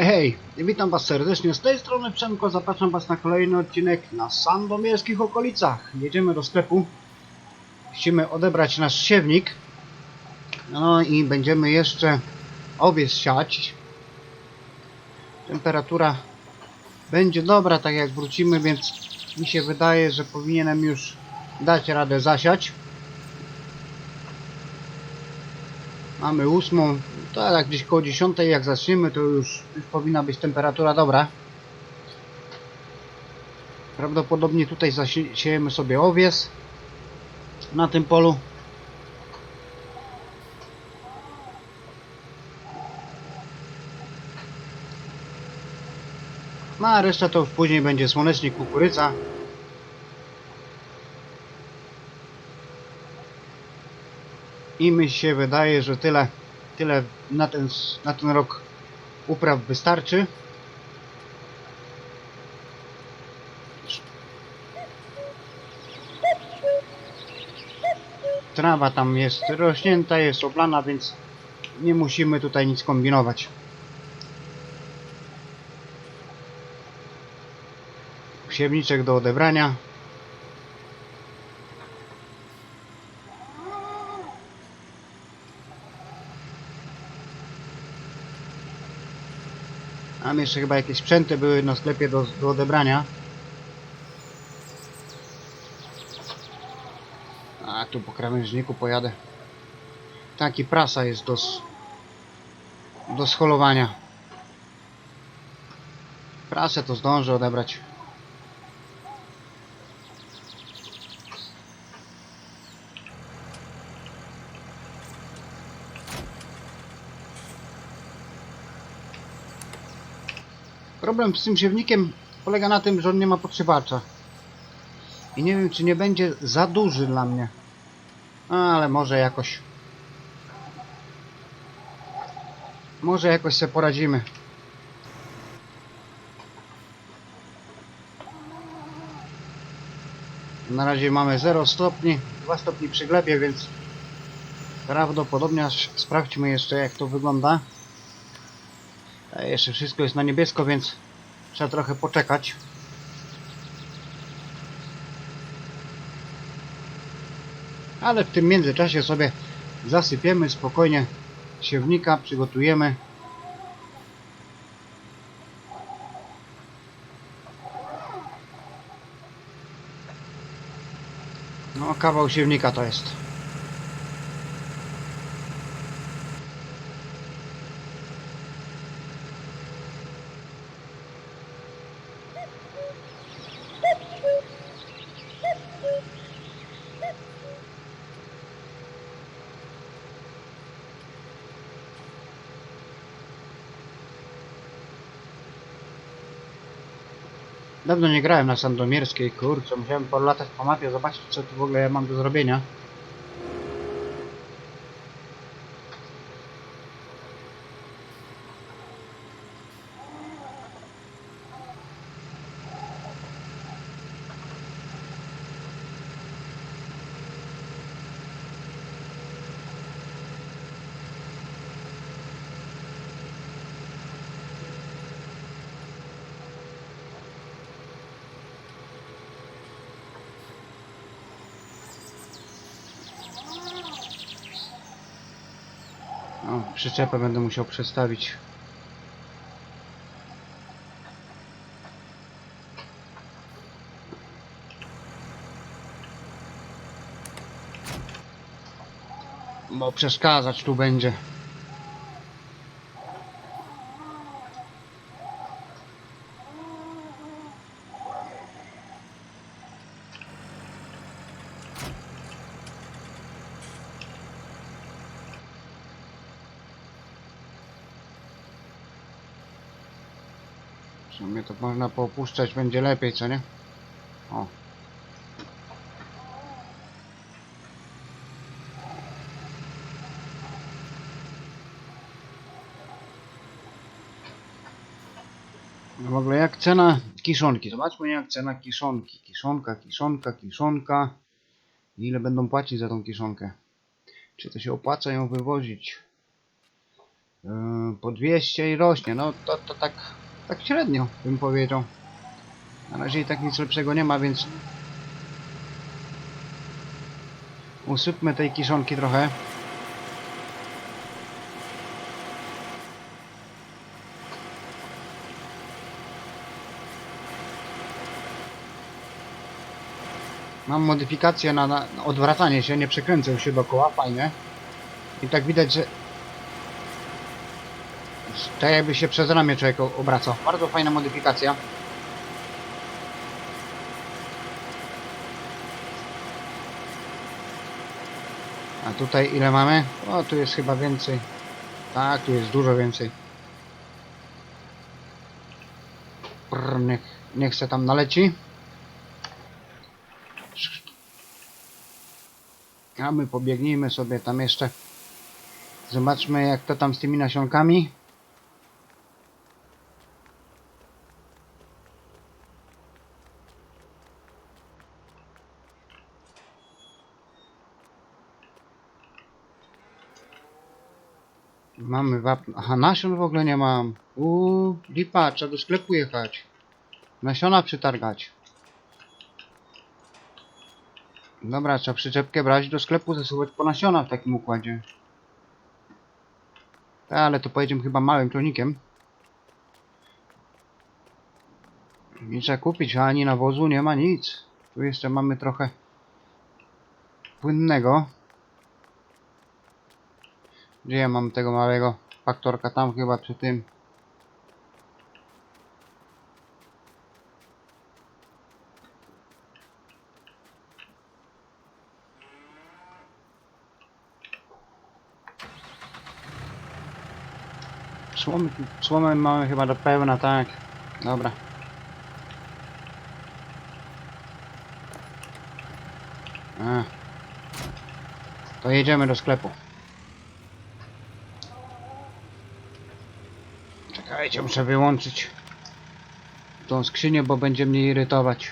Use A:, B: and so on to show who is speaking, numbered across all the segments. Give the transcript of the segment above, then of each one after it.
A: Hej, witam was serdecznie z tej strony Przemko, zapraszam was na kolejny odcinek na sandomierskich okolicach. Jedziemy do sklepu, chcemy odebrać nasz siewnik, no i będziemy jeszcze owiec siać. Temperatura będzie dobra, tak jak wrócimy, więc mi się wydaje, że powinienem już dać radę zasiać. Mamy ósmą, to jak gdzieś koło 10 jak zaczniemy, to już, już powinna być temperatura dobra. Prawdopodobnie tutaj zasiejemy sobie owies na tym polu. No a reszta to już później będzie słonecznik, kukurydza. I mi się wydaje, że tyle, tyle na ten, na ten rok upraw wystarczy. Trawa tam jest rośnięta, jest oblana, więc nie musimy tutaj nic kombinować. Siewniczek do odebrania. Jeszcze chyba jakieś sprzęty były na sklepie do, do odebrania. A tu po krawężniku pojadę. Taki prasa jest do, do scholowania. Prasę to zdążę odebrać. Problem z tym siewnikiem polega na tym, że on nie ma podszywacza. I nie wiem, czy nie będzie za duży dla mnie. Ale może jakoś. Może jakoś sobie poradzimy. Na razie mamy 0 stopni, 2 stopni przy glebie, więc prawdopodobnie sprawdźmy jeszcze jak to wygląda. A jeszcze wszystko jest na niebiesko, więc trzeba trochę poczekać. Ale w tym międzyczasie sobie zasypiemy spokojnie siewnika, przygotujemy. No, kawał siewnika to jest. Dawno nie grałem na Sandomierskiej, kurczę, musiałem polatać po mapie, zobaczyć co tu w ogóle ja mam do zrobienia. O, przyczepę będę musiał przestawić. Bo przeszkadzać tu będzie. W sumie popuszczać, będzie lepiej, co nie? O. No w ogóle jak cena kiszonki? Zobaczmy jak cena kiszonki. Kiszonka, kiszonka, kiszonka. Ile będą płacić za tą kiszonkę? Czy to się opłaca ją wywozić? Yy, po 200 i rośnie. No to, to tak, tak średnio bym powiedział. Na razie i tak nic lepszego nie ma, więc usypmy tej kiszonki trochę. Mam modyfikację na, na odwracanie się, nie przekręcę się dookoła, fajnie. I tak widać, że tak jakby się przez ramię człowiek obracał. Bardzo fajna modyfikacja. A tutaj ile mamy? O, tu jest chyba więcej. Tak, tu jest dużo więcej. Brr, niech, niech se tam naleci. A my pobiegnijmy sobie tam jeszcze. Zobaczmy jak to tam z tymi nasionkami. Mamy wapno. Aha, nasion w ogóle nie mam. Uuu, lipa, trzeba do sklepu jechać. Nasiona przetargać. Dobra, trzeba przyczepkę brać do sklepu, zasuwać po nasiona w takim układzie. Tak, ale to pojedziemy chyba małym ciągnikiem. Nie trzeba kupić, ani nawozu nie ma nic. Tu jeszcze mamy trochę płynnego. Gdzie ja mam tego małego faktorka? Tam chyba przy tym. Słomy, mamy chyba do pełna, tak. Dobra. A. To jedziemy do sklepu. Czekajcie, muszę wyłączyć tą skrzynię, bo będzie mnie irytować.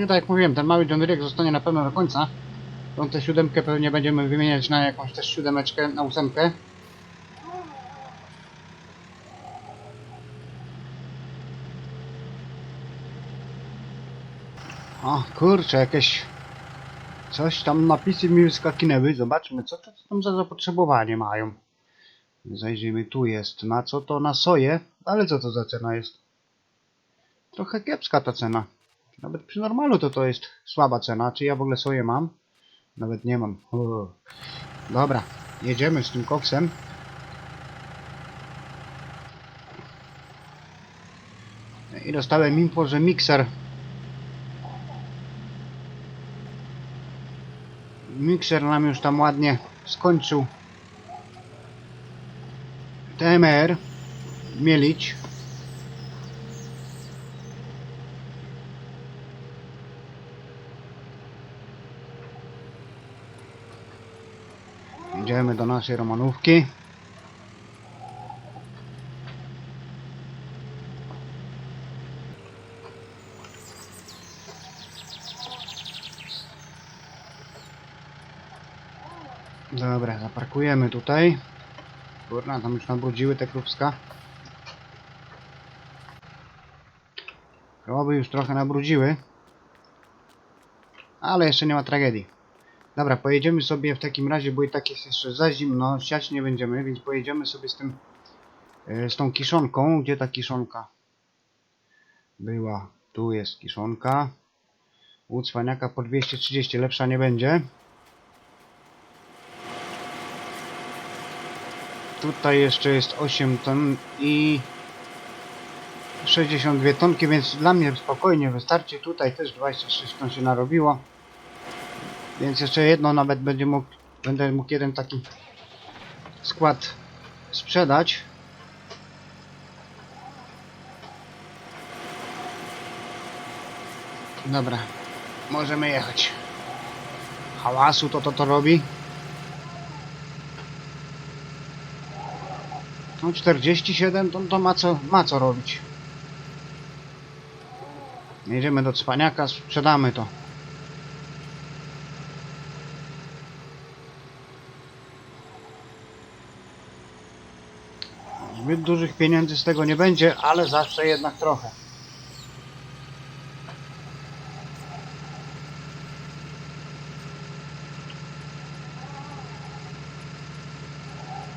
A: No tak jak mówiłem, ten mały John zostanie na pewno do końca. Tą tę siódemkę pewnie będziemy wymieniać na jakąś też siódemeczkę, na ósemkę. O kurczę, jakieś... Coś tam napisy mi wyskakinęły. Zobaczmy, co to tam za zapotrzebowanie mają. Zajrzyjmy, tu jest. Na co to? Na soję? Ale co to za cena jest? Trochę kiepska ta cena. Nawet przy normalu to to jest słaba cena. Czy ja w ogóle soję mam? Nawet nie mam. O. Dobra, jedziemy z tym koksem. I dostałem info, że mikser mikser nam już tam ładnie skończył TMR mielić Idziemy do naszej Romanówki. Dobra, zaparkujemy tutaj. Kurna, tam już nabrudziły te krówska. Krowy już trochę nabrudziły. Ale jeszcze nie ma tragedii. Dobra, pojedziemy sobie w takim razie, bo i tak jest jeszcze za zimno, siać nie będziemy, więc pojedziemy sobie z tym, e, z tą kiszonką. Gdzie ta kiszonka? Była, tu jest kiszonka. U cwaniaka po 230, lepsza nie będzie. Tutaj jeszcze jest 8 ton i 62 tonki, więc dla mnie spokojnie wystarczy. Tutaj też 26 ton się narobiło. Więc jeszcze jedno nawet mógł, będę mógł jeden taki skład sprzedać. Dobra, możemy jechać. Hałasu to to to robi. No 47 to, to ma co ma co robić. Jedziemy do cwaniaka, sprzedamy to. Zbyt dużych pieniędzy z tego nie będzie, ale zawsze jednak trochę.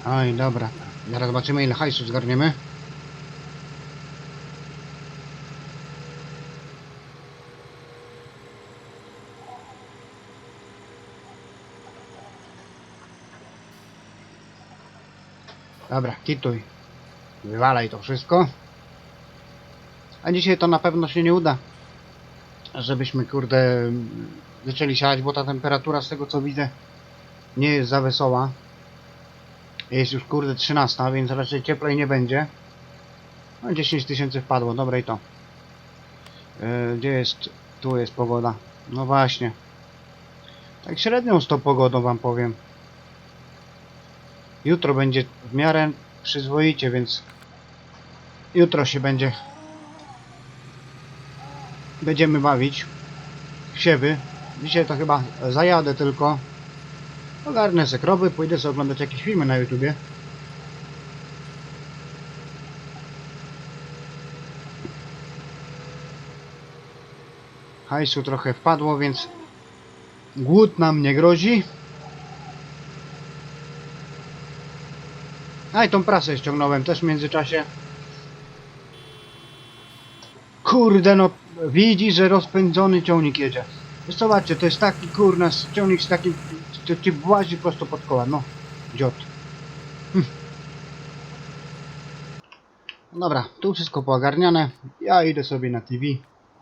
A: Oj, dobra. Zaraz zobaczymy ile hajsu zgarniemy. Dobra, kituj. Wywalaj to wszystko. A dzisiaj to na pewno się nie uda. Żebyśmy, kurde, zaczęli siać, bo ta temperatura z tego co widzę nie jest za wesoła. Jest już kurde 13, więc raczej cieplej nie będzie. No 10 tysięcy wpadło, dobra i to. Yy, gdzie jest? Tu jest pogoda. No właśnie. Tak średnią z tą pogodą wam powiem. Jutro będzie w miarę przyzwoicie, więc jutro się będzie będziemy bawić siewy. Dzisiaj to chyba zajadę tylko. Ogarnę se krowy, pójdę sobie oglądać jakieś filmy na YouTubie. Hajsu trochę wpadło, więc głód nam nie grozi. A i tą prasę ściągnąłem też w międzyczasie. Kurde no, widzi, że rozpędzony ciągnik jedzie. Zobaczcie, to jest taki kurna ciągnik z takim, to ci włazi prosto pod koła, no. Dziot. Hm. Dobra, tu wszystko poogarniane. Ja idę sobie na TV,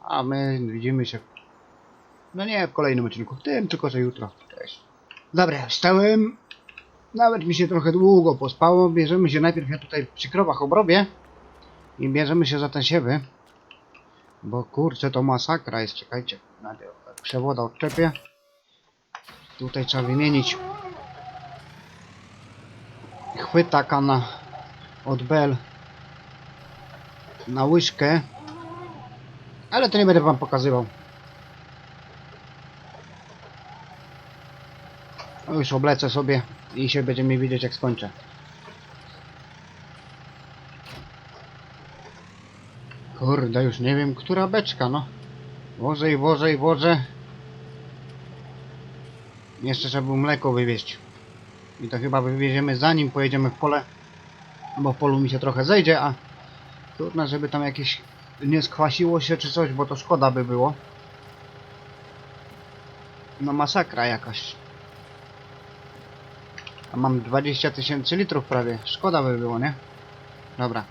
A: a my widzimy się. No nie w kolejnym odcinku, w tym tylko że jutro. Cześć. Dobra, wstałem. Nawet mi się trochę długo pospało. Bierzemy się najpierw, ja tutaj przy krowach obrobię. I bierzemy się za te siewy. Bo kurczę, to masakra jest, czekajcie. Przewoda odczepię. Tutaj trzeba wymienić chwytaka na od bel na łyżkę. Ale to nie będę wam pokazywał. No Już oblecę sobie i się będziemy widzieć jak skończę. Kurde, już nie wiem, która beczka, no. Wożę i wożę. Jeszcze trzeba było mleko wywieźć. I to chyba wywieziemy zanim pojedziemy w pole. Bo w polu mi się trochę zejdzie, a trudno, żeby tam jakieś nie skwasiło się czy coś, bo to szkoda by było. No masakra jakaś. A mam 20 tysięcy litrów prawie. Szkoda by było, nie? Dobra.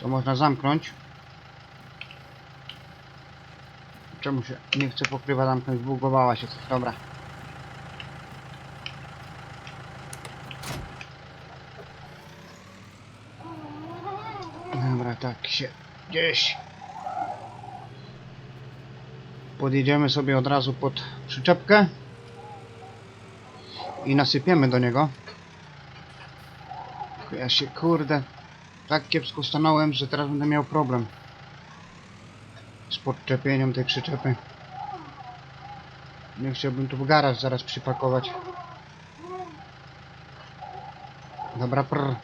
A: To można zamknąć. Czemu się nie chce pokrywa zamknąć? Zbugowała się. Dobra. Dobra, tak się gdzieś podjedziemy sobie od razu pod przyczepkę i nasypiemy do niego. Ja się kurde tak kiepsko stanąłem, że teraz będę miał problem z podczepieniem tej przyczepy. Nie chciałbym tu w garaż zaraz przypakować. Dobra, prr.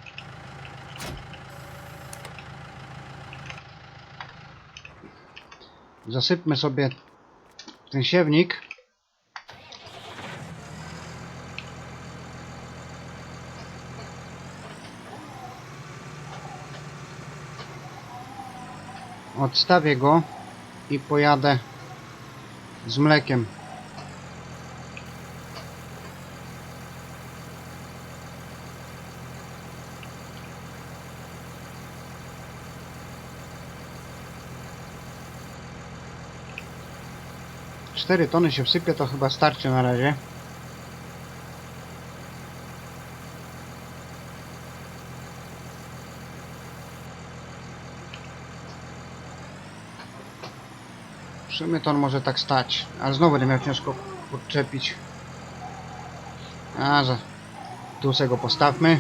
A: Zasypmy sobie ten siewnik. Odstawię go i pojadę z mlekiem. 4 tony się wsypie, to chyba starczy na razie. Sumie to on może tak stać, ale znowu będę miał ciężko podczepić. A, że tu sobie go postawmy.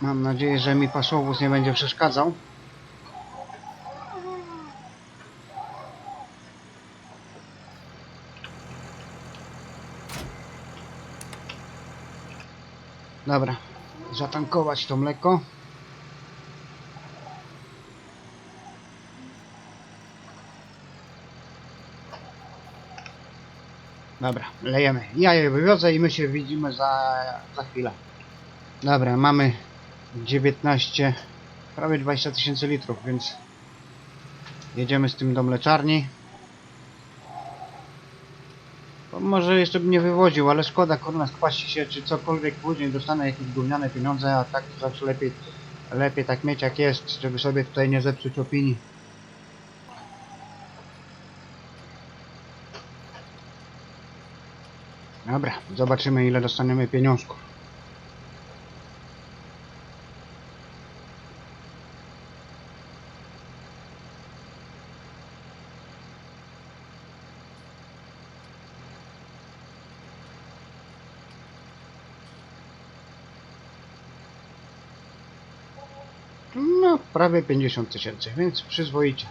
A: Mam nadzieję, że mi pasowóz nie będzie przeszkadzał. Dobra, zatankować to mleko. Dobra, lejemy. Ja je wywiozę i my się widzimy za, za chwilę. Dobra, mamy 19, prawie 20 tysięcy litrów, więc jedziemy z tym do mleczarni. Bo może jeszcze bym nie wywoził, ale szkoda, kurna, skwaści się, czy cokolwiek później dostanę jakieś gówniane pieniądze, a tak to zawsze lepiej, lepiej tak mieć jak jest, żeby sobie tutaj nie zepsuć opinii. Dobra, zobaczymy ile dostaniemy pieniążków. No, prawie 50 tysięcy, więc przyzwoicie.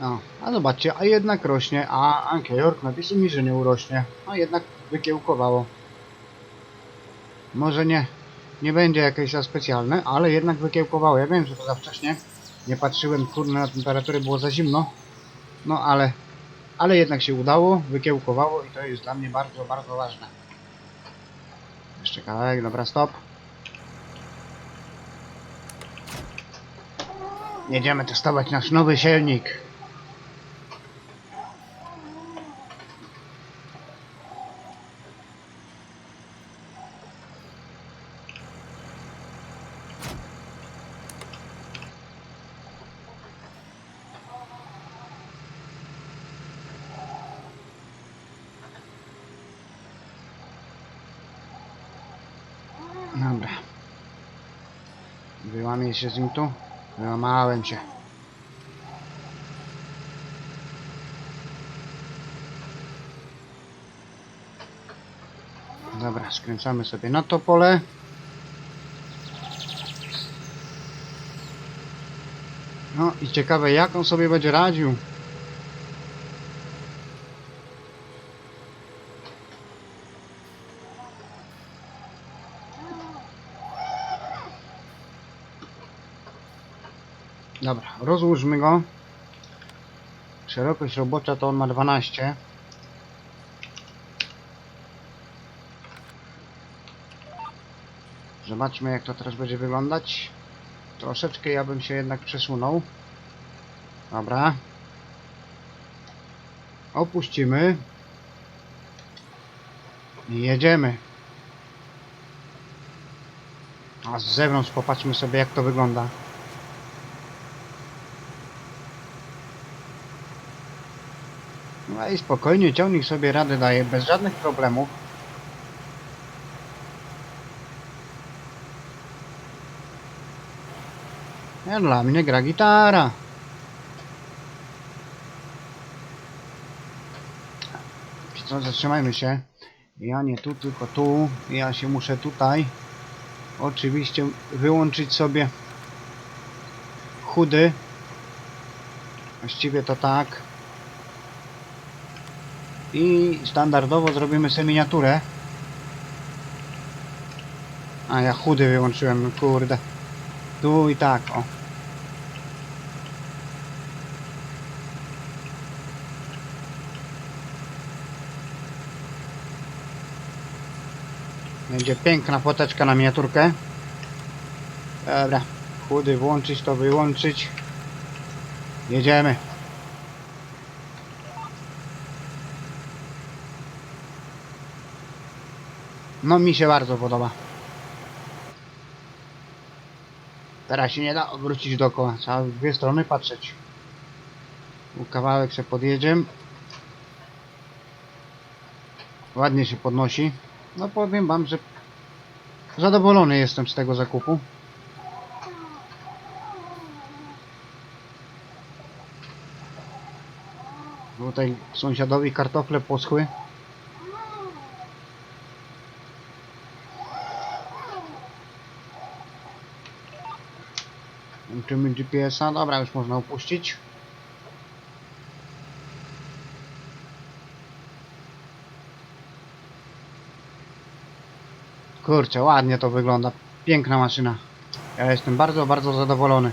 A: No, a zobaczcie, a jednak rośnie, a Ankeyork napisał mi, że nie urośnie, a jednak wykiełkowało. Może nie, nie będzie jakieś za specjalne, ale jednak wykiełkowało. Ja wiem, że to za wcześnie, nie patrzyłem, kurde, na temperatury było za zimno, no ale, ale jednak się udało, wykiełkowało i to jest dla mnie bardzo, bardzo ważne. Jeszcze kawałek, dobra, stop. Jedziemy testować nasz nowy silnik. Dobra. Wyłamię się z nim tu. Wyłamałem się. Dobra, skręcamy sobie na to pole. No i ciekawe jak on sobie będzie radził. Dobra, rozłóżmy go. Szerokość robocza to on ma 12. Zobaczmy jak to teraz będzie wyglądać. Troszeczkę ja bym się jednak przesunął. Dobra. Opuścimy. I jedziemy. A z zewnątrz popatrzmy sobie jak to wygląda. No i spokojnie ciągnik sobie radę daje bez żadnych problemów. Ja dla mnie gra gitara. Zatrzymajmy się. Ja nie tu, tylko tu. Ja się muszę tutaj. Oczywiście wyłączyć sobie chudy. Właściwie to tak. I standardowo zrobimy sobie miniaturę. A ja chudy wyłączyłem, kurde. Tu i tak, o. Będzie piękna foteczka na miniaturkę. Dobra, chudy włączyć, to wyłączyć. Jedziemy. No mi się bardzo podoba. Teraz się nie da obrócić dookoła, trzeba w dwie strony patrzeć. Tu kawałek się podjedziemy. Ładnie się podnosi. No powiem wam, że zadowolony jestem z tego zakupu. Tutaj sąsiadowi kartofle poschły. Włączymy GPS-a. Dobra, już można opuścić. Kurczę, ładnie to wygląda. Piękna maszyna. Ja jestem bardzo, bardzo zadowolony.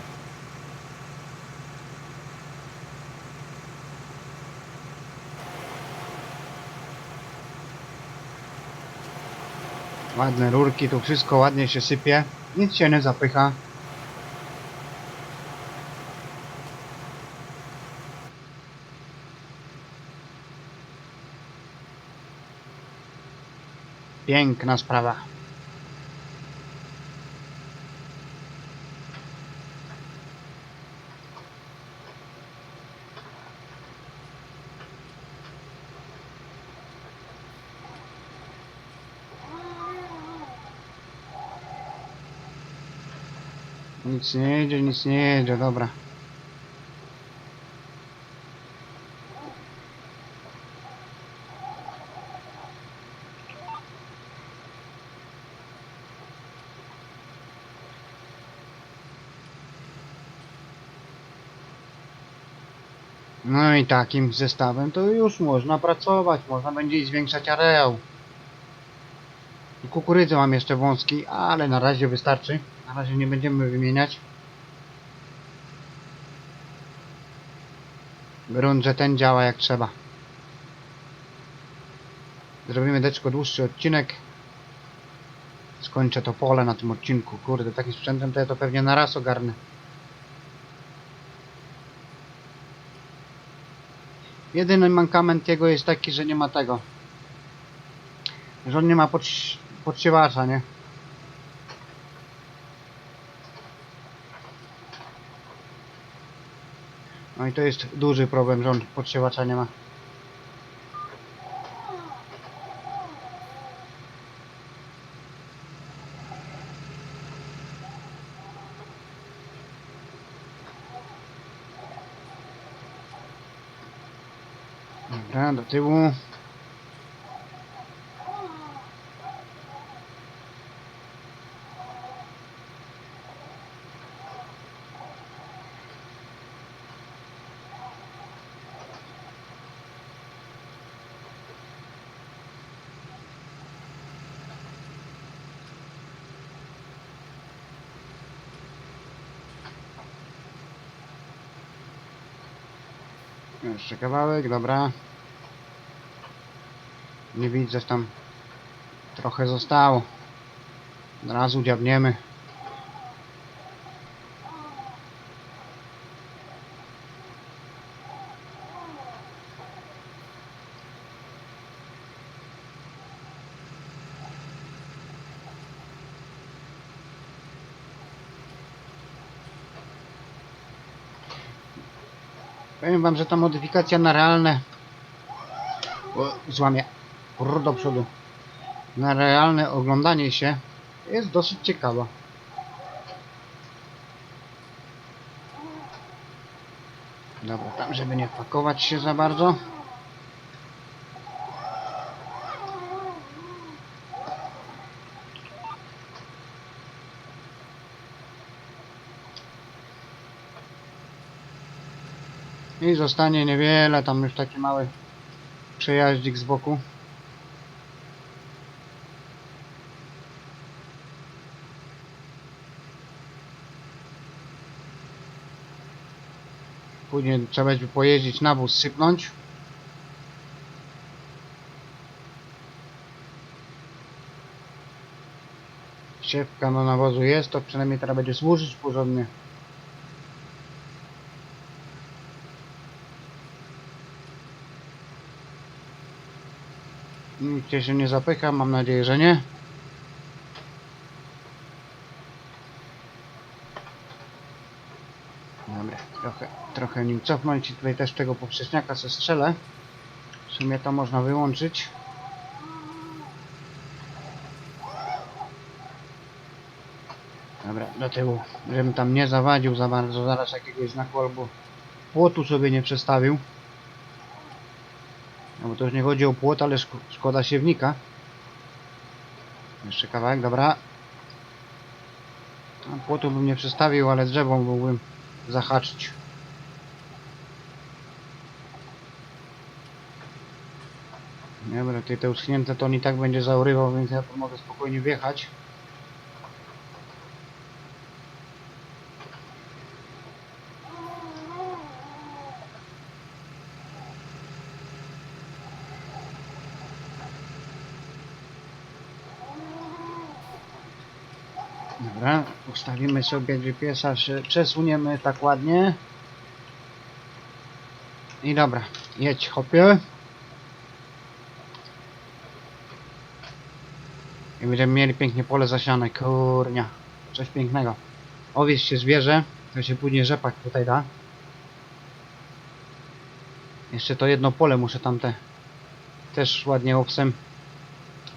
A: Ładne rurki, tu wszystko ładnie się sypie. Nic się nie zapycha. Piękna sprawa. Nic nie jedzie, nic nie dobra. I takim zestawem to już można pracować, można będzie zwiększać areał. I Kukurydzę mam jeszcze wąski, ale na razie wystarczy. Na razie nie będziemy wymieniać. Grunt, że ten działa jak trzeba. Zrobimy deczko dłuższy odcinek. Skończę to pole na tym odcinku. Kurde, takim sprzętem to ja to pewnie na raz ogarnę. Jedyny mankament jego jest taki, że nie ma tego. Że on nie ma podś- podsiewacza, nie? No i to jest duży problem, że on podsiewacza nie ma. Dobra, do tyłu. Jeszcze kawałek, dobra. Nie widzę, tam trochę zostało. Od razu dziabniemy. Wam, że ta modyfikacja na realne... O, złamie. Rur do przodu. Na realne oglądanie się jest dosyć ciekawa. Dobra, tam żeby nie pakować się za bardzo. I zostanie niewiele, tam już taki mały przejaździk z boku. Później trzeba będzie pojeździć na wóz, sypnąć. Siewka no nawozu jest, to przynajmniej teraz będzie służyć porządnie. Nigdzie się nie zapycha, mam nadzieję, że nie. Dobra, trochę, trochę nim cofnąć i tutaj też tego poprzeczniaka se strzelę. W sumie to można wyłączyć. Dobra, do tyłu, żebym tam nie zawadził za bardzo, zaraz jakiegoś znaku albo płotu sobie nie przestawił. To już nie chodzi o płot, ale szko szkoda siewnika. Jeszcze kawałek, dobra. No, płotu bym nie przestawił, ale drzewo mógłbym zahaczyć. Dobra, tutaj te uschnięte to on i tak będzie zaurywał, więc ja tu mogę spokojnie wjechać. Dobra, ustawimy sobie GPS-a, przesuniemy tak ładnie. I dobra, jedź hopie. I będziemy mieli pięknie pole zasiane, kurnia. Coś pięknego. Owiec się zwierzę, to się później rzepak tutaj da. Jeszcze to jedno pole muszę tamte też ładnie owsem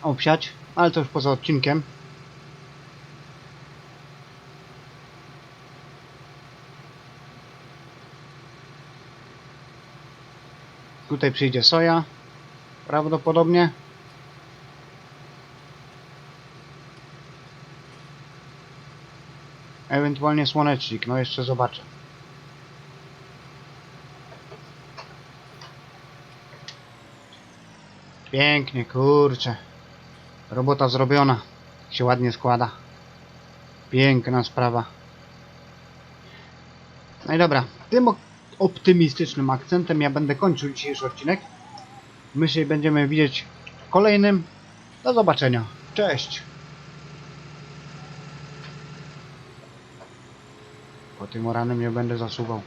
A: obsiać, ale to już poza odcinkiem. Tutaj przyjdzie soja. Prawdopodobnie. Ewentualnie słonecznik. No jeszcze zobaczę. Pięknie, kurczę. Robota zrobiona. Się ładnie składa. Piękna sprawa. No i dobra. Tym ok- optymistycznym akcentem ja będę kończył dzisiejszy odcinek. My się będziemy widzieć w kolejnym. Do zobaczenia. Cześć. Po tym oranem nie będę zasuwał.